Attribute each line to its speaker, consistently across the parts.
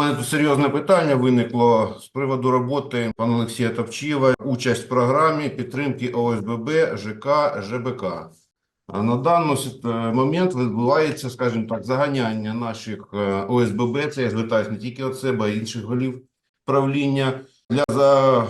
Speaker 1: мене серйозне питання виникло з приводу роботи пана Олексія Топчєва, участь в програмі підтримки ОСББ, ЖК, ЖБК. А На даний момент відбувається, скажімо так, заганяння наших е, ОСББ, це я звертаюся не тільки від себе, а й інших голів правління, для за,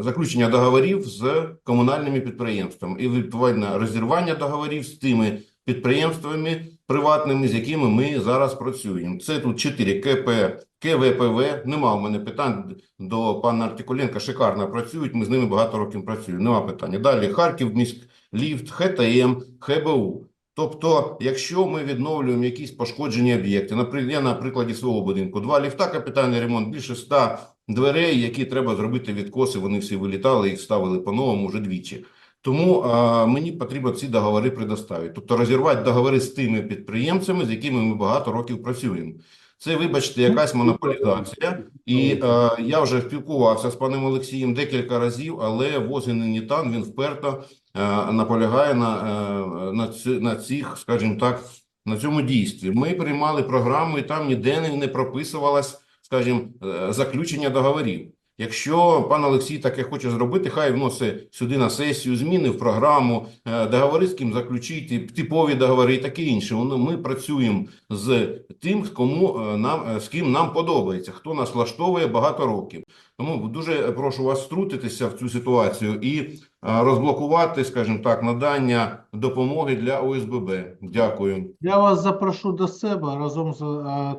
Speaker 1: заключення договорів з комунальними підприємствами. І відповідно розірвання договорів з тими підприємствами приватними, з якими ми зараз працюємо. Це тут 4 КП, КВПВ. Нема в мене питань до пана Артикуленка. Шикарно працюють. Ми з ними багато років працюємо. Нема питання. Далі Харків міськліфт, ХТМ, ХБУ. Тобто, якщо ми відновлюємо якісь пошкоджені об'єкти, наприклад, я на прикладі свого будинку, два ліфта, капітальний ремонт, більше ста дверей, які треба зробити відкоси, вони всі вилітали, їх ставили по-новому вже двічі. Тому а, мені потрібно ці договори предоставити. Тобто розірвати договори з тими підприємцями, з якими ми багато років працюємо. Це, вибачте, якась монополізація. І е, я вже спілкувався з паном Олексієм декілька разів, але Нітан він вперто е, наполягає на, е, на, на цих, скажімо так, на цьому дійстві. Ми приймали програму, і там ніде не, не прописувалось, скажімо, е, заключення договорів. Якщо пан Олексій таке хоче зробити, хай вносить сюди на сесію зміни в програму, е, договори з ким заключити, типові договори і таке інше. Ми працюємо з тим, кому е, нам е, з ким нам подобається, хто нас влаштовує багато років. Тому дуже прошу вас втрутитися в цю ситуацію і розблокувати, скажімо так, надання допомоги для ОСББ. Дякую.
Speaker 2: Я вас запрошу до себе разом з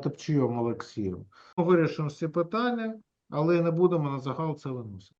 Speaker 2: Топчієм Олексієм. Ми вирішимо всі питання, але не будемо на загал це виносити.